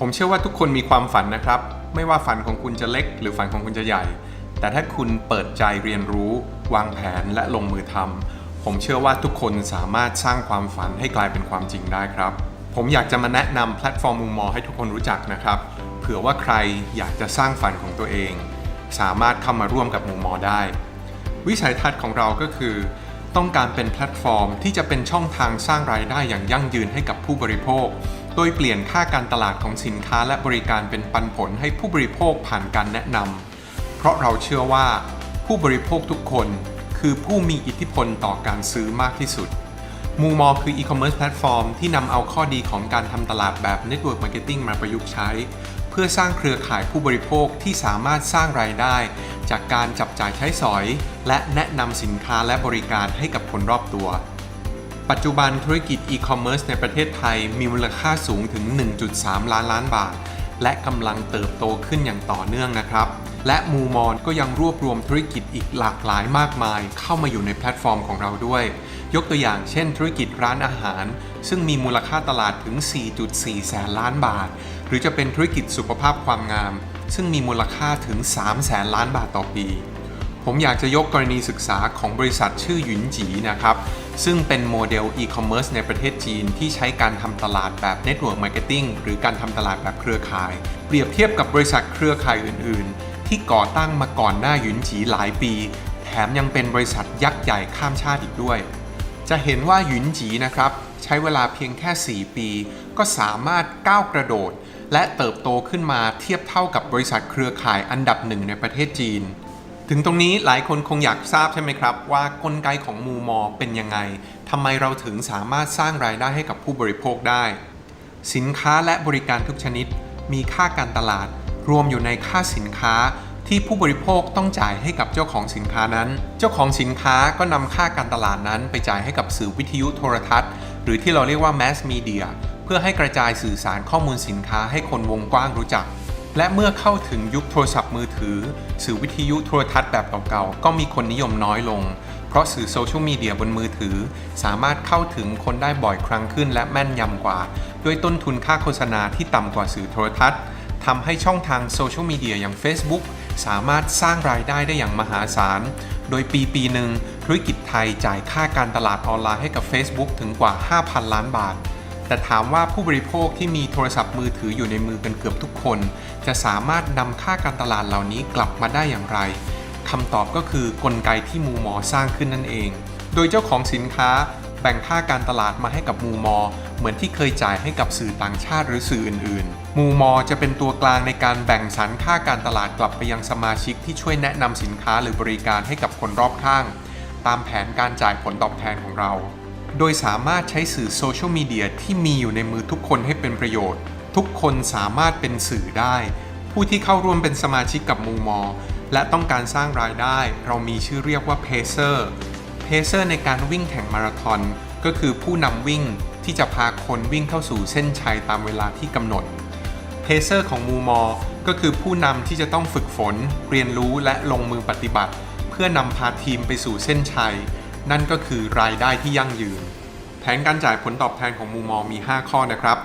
ผมเชื่อว่าทุกคนมีความฝันนะครับ ไม่ว่าฝันของคุณจะเล็ก หรือฝันของคุณจะใหญ่ แต่ถ้าคุณเปิดใจเรียนรู้ วางแผนและลงมือทำผมเชื่อว่าทุกคนสามารถสร้างความฝันให้กลายเป็นความจริงได้ครับ ผมอยากจะมาแนะนำแพลตฟอร์มมุมมองให้ทุกคนรู้จักนะครับ เผื่อว่าใครอยากจะสร้างฝันของตัวเอง สามารถเข้ามาร่วมกับมุมมองได้ วิสัยทัศน์ของเราก็คือ ต้องการเป็นแพลตฟอร์มที่จะเป็นช่องทางสร้างรายได้อย่างยั่งยืนให้กับผู้บริโภค โดยเปลี่ยนค่าการตลาดของสินค้าและบริการเป็นปันผลให้ผู้บริโภคผ่านการแนะนำ เพราะเราเชื่อว่าผู้บริโภคทุกคนคือผู้มีอิทธิพลต่อการซื้อมากที่สุด มูมอคืออีคอมเมิร์ซแพลตฟอร์มที่นำเอาข้อดีของการทำตลาดแบบ Network Marketing มาประยุกต์ใช้ เพื่อสร้างเครือข่ายผู้บริโภคที่สามารถสร้างรายได้ จากการจับจ่ายใช้สอย และแนะนำสินค้าและบริการให้กับคนรอบตัว ปัจจุบันธุรกิจอีคอมเมิร์ซในประเทศไทยมีมูลค่าสูงถึง 1.3 ล้านล้านบาท และกำลังเติบโตขึ้นอย่างต่อเนื่องนะครับ และมูมอนก็ยังรวบรวมธุรกิจอีกหลากหลายมากมาย เข้ามาอยู่ในแพลตฟอร์มของเราด้วย ยกตัวอย่างเช่นธุรกิจร้านอาหาร ซึ่งมีมูลค่าตลาดถึง 4.4 แสนล้านบาท หรือจะเป็นธุรกิจสุขภาพความงาม ซึ่งมีมูลค่าถึง 3 แสนล้านบาทต่อปีผมอยากจะยกกรณีศึกษาของบริษัทชื่อหยุนจีนะครับ ซึ่งเป็นโมเดลอีคอมเมิร์ซในประเทศจีน ที่ใช้การทำตลาดแบบ Network Marketing หรือการทำตลาดแบบเครือข่าย เปรียบเทียบกับบริษัทเครือข่ายอื่น ๆ ที่ก่อตั้งมาก่อนหน้าหยุนจีหลายปี แถมยังเป็นบริษัทยักษ์ใหญ่ข้ามชาติอีกด้วย จะเห็นว่าหยุนจีนะครับใช้เวลาเพียงแค่ 4 ปี ก็สามารถก้าวกระโดด และเติบโตขึ้นมาเทียบเท่ากับบริษัทเครือข่ายอันดับหนึ่งในประเทศจีน ถึงตรงนี้หลายคนคงอยากทราบใช่ไหมครับ ว่ากลไกของมูมอเป็นยังไงทำไมเราถึงสามารถสร้างรายได้ให้กับผู้บริโภคได้ สินค้าและบริการทุกชนิด มีค่าการตลาด รวมอยู่ในค่าสินค้าที่ผู้บริโภคต้องจ่ายให้กับเจ้าของสินค้านั้น เจ้าของสินค้าก็นำค่าการตลาดนั้น ไปจ่ายให้กับสื่อวิทยุโทรทัศน์ หรือที่เราเรียกว่า mass media เพื่อให้กระจายสื่อสารข้อมูลสินค้าให้คนวงกว้างรู้จัก และเมื่อเข้าถึงยุคโทรศัพท์มือถือ สื่อวิทยุโทรทัศน์แบบเก่าๆ ก็มีคนนิยมน้อยลง เพราะสื่อโซเชียลมีเดียบนมือถือ สามารถเข้าถึงคนได้บ่อยครั้งขึ้นและแม่นยำกว่า ด้วยต้นทุนค่าโฆษณาที่ต่ำกว่าสื่อโทรทัศน์ทำให้ช่องทางโซเชียลมีเดียอย่าง Facebook สามารถสร้างรายได้ได้อย่างมหาศาล โดยปีปีหนึ่งธุรกิจไทยจ่ายค่าการตลาดออนไลน์ให้กับ Facebook ถึงกว่า 5,000 ล้านบาท แต่ถามว่าผู้บริโภคที่มีโทรศัพท์มือถืออยู่ในมือกันเกือบทุกคน จะสามารถนำค่าการตลาดเหล่านี้กลับมาได้อย่างไรคำตอบก็คือกลไกที่มูมอสร้างขึ้นนั่นเอง โดยเจ้าของสินค้าแบ่งค่าการตลาดมาให้กับมูมอ เหมือนที่เคยจ่ายให้กับสื่อต่างชาติหรือสื่ออื่นๆ มูมอจะเป็นตัวกลางในการแบ่งสรรค่าการตลาดกลับไปยังสมาชิกที่ช่วยแนะนำสินค้าหรือบริการให้กับคนรอบข้าง ตามแผนการจ่ายผลตอบแทนของเรา โดยสามารถใช้สื่อโซเชียลมีเดียที่มีอยู่ในมือทุกคนให้เป็นประโยชน์ ทุกคนสามารถเป็นสื่อได้ ผู้ที่เข้าร่วมเป็นสมาชิกกับมูมอ และต้องการสร้างรายได้ เรามีชื่อเรียกว่าเพเซอร์เพเซอร์ในการวิ่งแข่งมาราธอนก็คือผู้นำวิ่งที่จะพาคนวิ่งเข้าสู่เส้นชัยตามเวลาที่กำหนดเพเซอร์ของมูมอ ก็คือผู้นำที่จะต้องฝึกฝน เรียนรู้และลงมือปฏิบัติ เพื่อนำพาทีมไปสู่เส้นชัย นั่นก็คือรายได้ที่ยั่งยืน แผนการจ่ายผลตอบแทนของมูมอมี 5 ข้อนะครับ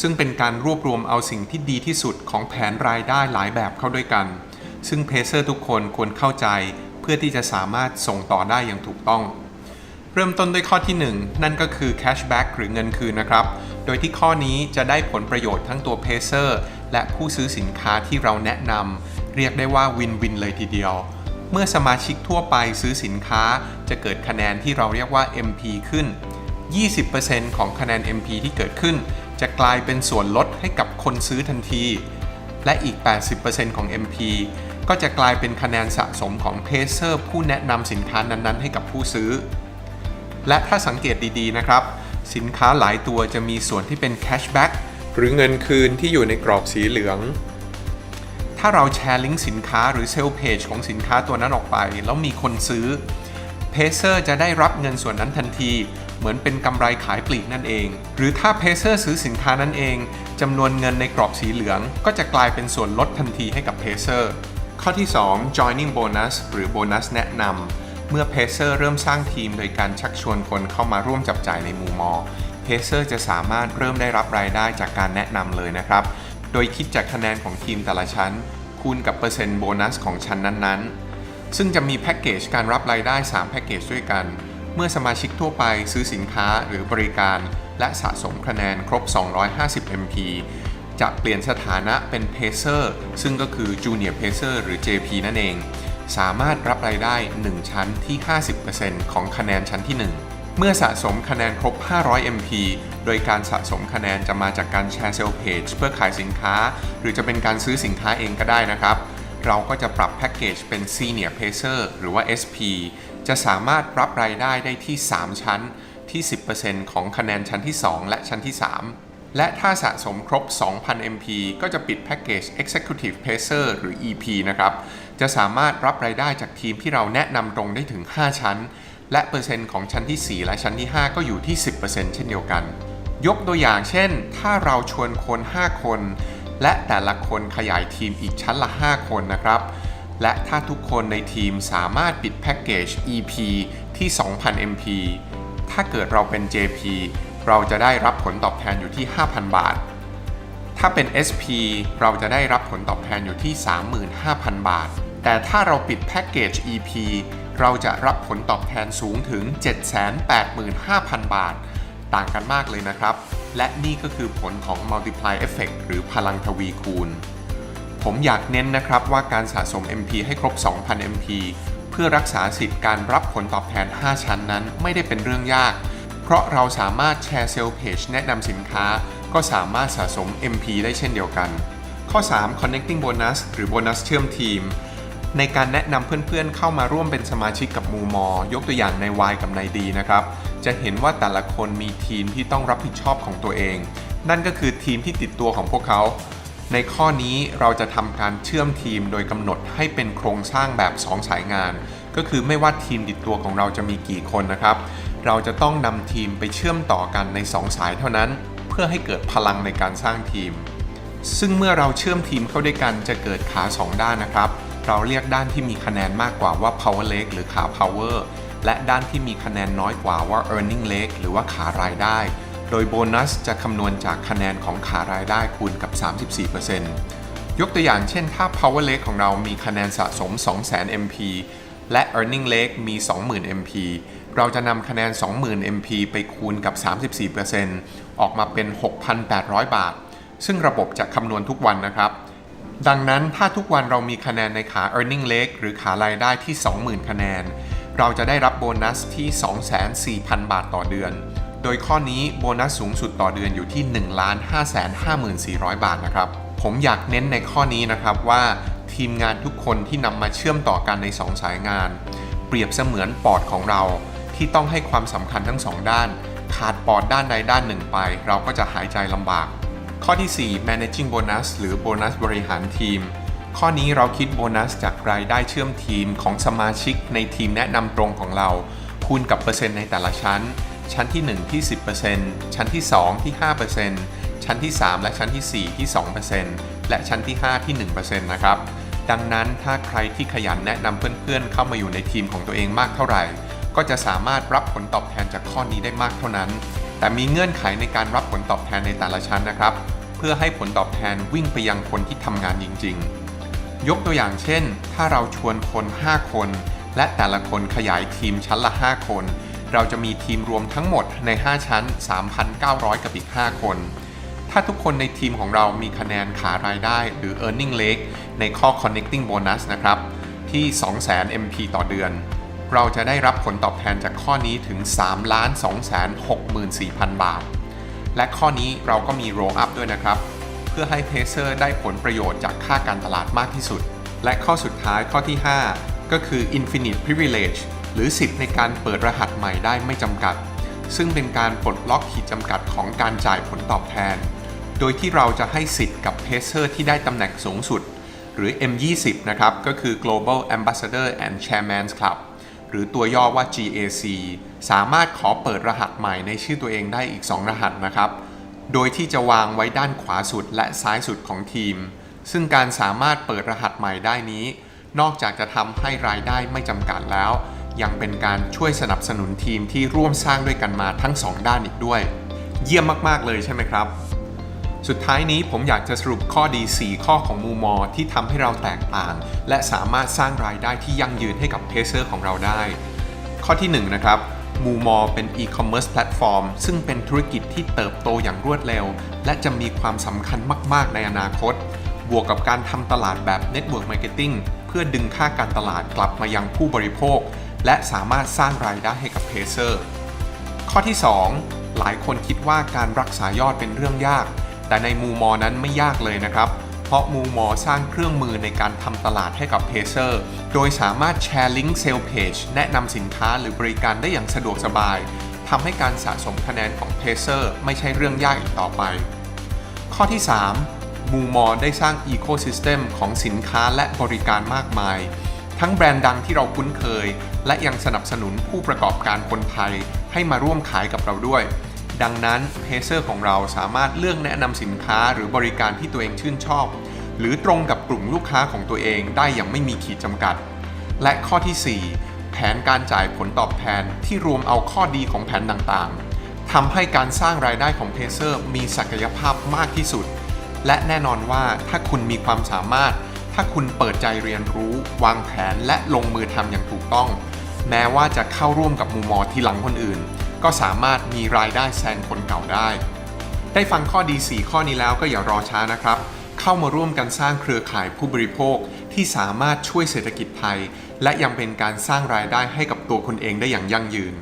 ซึ่งเป็นการรวบรวมเอาสิ่งที่ดีที่สุดของแผนรายได้หลายแบบเข้าด้วยกัน ซึ่งเพเซอร์ทุกคนควรเข้าใจเพื่อที่จะสามารถส่งต่อได้อย่างถูกต้อง เริ่มต้นด้วยข้อที่ 1 นั่นก็คือ cashback หรือเงินคืนนะครับ โดยที่ข้อนี้จะได้ผลประโยชน์ทั้งตัวเพเซอร์และผู้ซื้อสินค้าที่เราแนะนำเรียกได้ว่าวินวินเลยทีเดียว เมื่อสมาชิกทั่วไปซื้อสินค้าจะเกิดคะแนนที่เราเรียกว่า MP ขึ้น 20%ของคะแนน MP ที่เกิดขึ้น จะกลายเป็นส่วนลดให้กับคนซื้อทันที และอีก 80%ของ MP ก็จะกลายเป็นคะแนนสะสมของเพเซอร์ผู้แนะนำสินค้านั้นๆ ให้กับผู้ซื้อ และถ้าสังเกตดีๆ นะครับ สินค้าหลายตัวจะมีส่วนที่เป็นแคชแบ็กหรือเงินคืนที่อยู่ในกรอบสีเหลือง ถ้าเราแชร์ลิงก์สินค้าหรือเซลล์เพจของสินค้าตัวนั้นออกไป แล้วมีคนซื้อเพเซอร์จะได้รับเงินส่วนนั้นทันที เหมือนเป็นกำไรขายปลีกนั่นเอง หรือถ้าเพเซอร์ซื้อสินค้านั้นเองจำนวนเงินในกรอบสีเหลือง ก็จะกลายเป็นส่วนลดทันทีให้กับเพเซอร์ข้อที่ 2 joining bonus หรือโบนัสแนะนำเมื่อเพเซอร์เริ่มสร้างทีมโดยการชักชวนคนเข้ามาร่วมจับจ่ายในมูมอเพเซอร์จะสามารถเริ่มได้รับรายได้จากการแนะนำเลยนะครับ โดยคิดจากคะแนนของทีมแต่ละชั้น คูณกับเปอร์เซ็นต์โบนัสของชั้นนั้นๆ ซึ่งจะมีแพ็กเกจการรับรายได้ 3 แพ็กเกจด้วยกัน เมื่อสมาชิกทั่วไปซื้อสินค้าหรือบริการ และสะสมคะแนนครบ 250 MP จะเปลี่ยนสถานะเป็น Pacer ซึ่งก็คือ Junior Pacer หรือ JP นั่นเอง สามารถรับรายได้ 1 ชั้นที่ 50%ของคะแนนชั้นที่ 1 เมื่อสะสมคะแนนครบ 500 MP โดยการสะสมคะแนนจะมาจากการแชร์เซลล์เพจเพื่อขายสินค้า หรือจะเป็นการซื้อสินค้าเองก็ได้นะครับ เราก็จะปรับแพ็กเกจเป็น Senior Pacer หรือว่า SP จะสามารถรับรายได้ได้ที่ 3 ชั้นที่ 10%ของคะแนนชั้นที่ 2 และชั้นที่ 3 และถ้าสะสมครบ 2,000 MP ก็จะปิดแพ็กเกจ Executive Pacer หรือ EP นะครับ จะสามารถรับรายได้จากทีมที่เราแนะนำตรงได้ถึง 5 ชั้น และเปอร์เซ็นต์ของชั้นที่ 4 และชั้นที่ 5 ก็อยู่ที่ 10%เช่นเดียวกัน ยกตัวอย่างเช่น ถ้าเราชวนคน 5 คน และแต่ละคนขยายทีมอีกชั้นละ 5 คนนะครับ และถ้าทุกคนในทีมสามารถปิดแพ็กเกจ EP ที่ 2,000 MP ถ้าเกิดเราเป็น JP เราจะได้รับผลตอบแทนอยู่ที่ 5,000 บาท ถ้าเป็น SP เราจะได้รับผลตอบแทนอยู่ที่ 35,000 บาท แต่ถ้าเราปิดแพ็กเกจ EP เราจะรับผลตอบแทนสูงถึง 785,000 บาท ต่างกันมากเลยนะครับ และนี่ก็คือผลของ Multiply Effect หรือพลังทวีคูณ ผมอยากเน้นนะครับว่าการสะสม MP ให้ครบ 2,000 MP เพื่อรักษาสิทธิ์การรับผลตอบแทน 5 ชั้นนั้นไม่ได้เป็นเรื่องยาก เพราะเราสามารถแชร์เซลล์เพจแนะนำสินค้า ก็สามารถสะสม MP ได้เช่นเดียวกัน ข้อ 3 connecting bonus หรือโบนัสเชื่อมทีม ในการแนะนำเพื่อนๆ เข้ามาร่วมเป็นสมาชิกกับมูมอ ยกตัวอย่างใน Y กับใน D นะครับ จะเห็นว่าแต่ละคนมีทีมที่ต้องรับผิดชอบของตัวเอง นั่นก็คือทีมที่ติดตัวของพวกเขา ในข้อนี้เราจะทำการเชื่อมทีมโดยกำหนดให้เป็นโครงสร้างแบบ 2 สายงาน ก็คือไม่ว่าทีมติดตัวของเราจะมีกี่คนนะครับ เราจะต้องนำทีมไปเชื่อมต่อกันใน 2 สายเท่านั้น เพื่อให้เกิดพลังในการสร้างทีม ซึ่งเมื่อเราเชื่อมทีมเข้าด้วยกันจะเกิดขา 2 ด้านนะครับ เราเรียกด้านที่มีคะแนนมากกว่าว่า power leg หรือขา power และด้านที่มีคะแนนน้อยกว่าว่า earning leg หรือว่าขารายได้ โดยโบนัสจะคำนวณจากคะแนนของขารายได้คูณกับ 34%ยกตัวอย่างเช่นถ้า power leg ของเรามีคะแนนสะสม 200,000 MP และ earning leg มี 20,000 MP เราจะนำคะแนน 20,000 MP ไปคูณกับ 34%ออกมาเป็น 6,800 บาท ซึ่งระบบจะคำนวณทุกวันนะครับ ดังนั้นถ้าทุกวันเรามีคะแนนในขา earning leg หรือขารายได้ที่ 20,000 คะแนน เราจะได้รับโบนัสที่ 24,000 บาทต่อเดือน โดยข้อนี้โบนัสสูงสุดต่อเดือนอยู่ที่ 1 5 5 4 0 0 บาทนะครับ ผมอยากเน้นในข้อนี้นะครับว่าทีมงานทุกคนที่นำมาเชื่อมต่อกันใน 2 สายงาน เปรียบเสมือนปอดของเรา ที่ต้องให้ความสำคัญทั้งสองด้าน ขาดปอดด้านใดด้านหนึ่งไป เราก็จะหายใจลำบาก ข้อที่ 4 managing bonus หรือโบนัสบริหารทีม ข้อนี้เราคิดโบนัสจากรายได้เชื่อมทีมของสมาชิกในทีมแนะนำตรงของเรา คูณกับเปอร์เซ็นต์ในแต่ละชั้น ชั้นที่ 1 ที่ 10%ชั้นที่ 2 ที่ 5%ชั้นที่ 3 และชั้นที่ 4 ที่ 2%และชั้นที่ 5 ที่ 1%นะครับดังนั้นถ้าใครที่ขยันแนะนำเพื่อนๆ เข้ามาอยู่ในทีมของตัวเองมากเท่าไหร่ ก็จะสามารถรับผลตอบแทนจากข้อนี้ได้มากเท่านั้น แต่มีเงื่อนไขในการรับผลตอบแทนในแต่ละชั้นนะครับ พื่อให้ผลตอบแทนวิ่งไปยังคนที่ทำงานจริง ๆ ยกตัวอย่างเช่น ถ้าเราชวนคน 5 คน และแต่ละคนขยายทีมชั้นละ 5 คน เราจะมีทีมรวมทั้งหมดใน 5 ชั้น 3,900 กับอีก 5 คน ถ้าทุกคนในทีมของเรามีคะแนนขารายได้หรือ earning leg ในข้อ connecting bonus นะครับ ที่ 200,000 MP ต่อเดือน เราจะได้รับผลตอบแทนจากข้อนี้ถึง 3 2 6 4 0 0 0 บาท และข้อนี้เราก็มี roll up ด้วยนะครับ เพื่อให้เพเซอร์ได้ผลประโยชน์จากค่าการตลาดมากที่สุด และข้อสุดท้ายข้อที่ 5 ก็คือ infinite privilege หรือสิทธิ์ในการเปิดรหัสใหม่ได้ไม่จำกัด ซึ่งเป็นการปลดล็อกขีดจำกัดของการจ่ายผลตอบแทน โดยที่เราจะให้สิทธิ์กับเพเซอร์ที่ได้ตำแหน่งสูงสุด หรือ M20 นะครับก็คือ Global Ambassador and Chairman's Club หรือตัวย่อว่า GAC สามารถขอเปิดรหัสใหม่ในชื่อตัวเองได้อีก 2 รหัสนะครับ โดยที่จะวางไว้ด้านขวาสุดและซ้ายสุดของทีม ซึ่งการสามารถเปิดรหัสใหม่ได้นี้ นอกจากจะทำให้รายได้ไม่จำกัดแล้ว ยังเป็นการช่วยสนับสนุนทีมที่ร่วมสร้างด้วยกันมาทั้ง 2 ด้านอีกด้วย เยี่ยมมาก ๆ เลยใช่ไหมครับ สุดท้ายนี้ผมอยากจะสรุปข้อดี 4 ข้อของมูมอที่ทำให้เราแตกต่าง และสามารถสร้างรายได้ที่ยั่งยืนให้กับเพเซอร์ของเราได้ ข้อที่ 1 นะครับมูมอเป็นอีคอมเมิร์ซแพลตฟอร์มซึ่งเป็นธุรกิจที่เติบโตอย่างรวดเร็ว และจะมีความสำคัญมาก ๆ ในอนาคต บวกกับการทำตลาดแบบ Network Marketing เพื่อดึงค่าการตลาดกลับมายังผู้บริโภค และสามารถสร้างรายได้ให้กับเพเซอร์ข้อที่ 2 หลายคนคิดว่าการรักษายอดเป็นเรื่องยาก แต่ในมูมอนั้นไม่ยากเลยนะครับ เพราะมูมอสร้างเครื่องมือในการทำตลาดให้กับเพเซอร์โดยสามารถแชร์ลิงก์เซลเพจแนะนำสินค้าหรือบริการได้อย่างสะดวกสบายทำให้การสะสมคะแนนของเพเซอร์ไม่ใช่เรื่องยากอีกต่อไป ข้อที่ 3 มูมอได้สร้างอีโค y ิสเต็มของสินค้าและบริการมากมาย ทั้งแบรนด์ดังที่เราคุ้นเคย และยังสนับสนุนผู้ประกอบการคนไทยให้มาร่วมขายกับเราด้วย ดังนั้นเพเซอร์ของเราสามารถเลือกแนะนำสินค้าหรือบริการที่ตัวเองชื่นชอบ หรือตรงกับกลุ่มลูกค้าของตัวเองได้อย่างไม่มีขีดจำกัด และข้อทีสี่ 4 แผนการจ่ายผลตอบแทนที่รวมเอาข้อดีของแผนต่างๆทำให้การสร้างรายได้ของเพเซอร์มีศักยภาพมากที่สุด และแน่นอนว่าถ้าคุณมีความสามารถ ถ้าคุณเปิดใจเรียนรู้ วางแผนและลงมือทำอย่างถูกต้อง แม้ว่าจะเข้าร่วมกับมูมอที่หลังคนอื่น ก็สามารถมีรายได้แซงคนเก่าได้ ได้ฟังข้อดี 4 ข้อนี้แล้วก็อย่ารอช้านะครับ เข้ามาร่วมกันสร้างเครือข่ายผู้บริโภคที่สามารถช่วยเศรษฐกิจไทย และยังเป็นการสร้างรายได้ให้กับตัวคนเองได้อย่างยั่งยืน